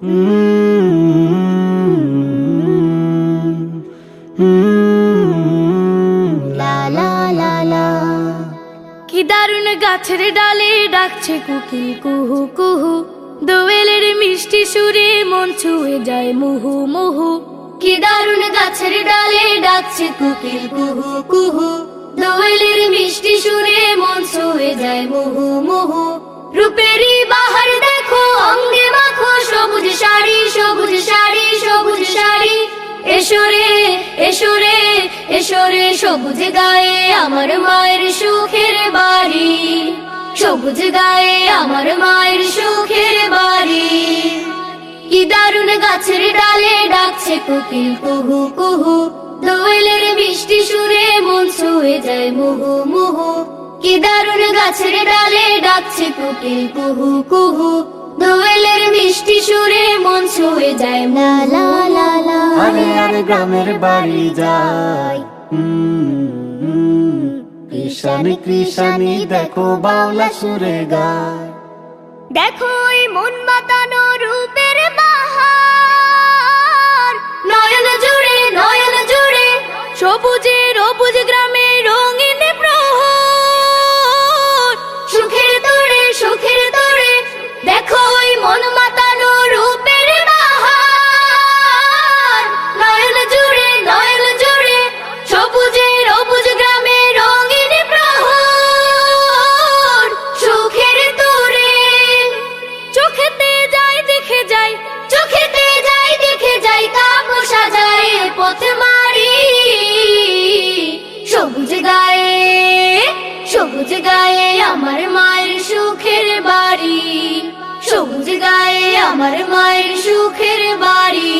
কি দারুণ গাছের ডালে ডাকছে কুকিল কুহু কুহু। দোয়েলের মিষ্টি সুরে মন ছুঁয়ে যায় মুহু মুহু। কি দারুণ গাছের ডালে ডাকছে কুকিল কুহু কুহু। দোয়েলের মিষ্টি সুরে মন ছুঁয়ে যায় মুহু মুহু। এসরে এসরে এসরে সবুজ গায়ে আমার মায়ের সুখের বাড়ি। সবুজ গায়ে আমার মায়ের সুখের বাড়ি। কি দারুণ গাছের ডালে ডাকছে কোকিল, কুহু কুহু। দোয়েলের মিষ্টি সুরে মন ছুঁয়ে যায় মুহু মুহু। কি দারুণ গাছের ডালে ডাকছে কোকিল, কুহু কুহু। দোয়েলের মিষ্টি সুরে মন ছুঁয়ে যায় লা লা আরে গ্রামের বাড়ি যাই। কৃষানি কৃষানি দেখো বাউলা সুরে গায় দেখো এই মন মাতানো রূপের বাহার। নয়ন জুড়ে নয়ন জুড়ে সবুজে রবুজ সবুজ গায়ে আমার মায়ের সুখের বাড়ি। সবুজ গায়ে আমার মায়ের সুখের বাড়ি।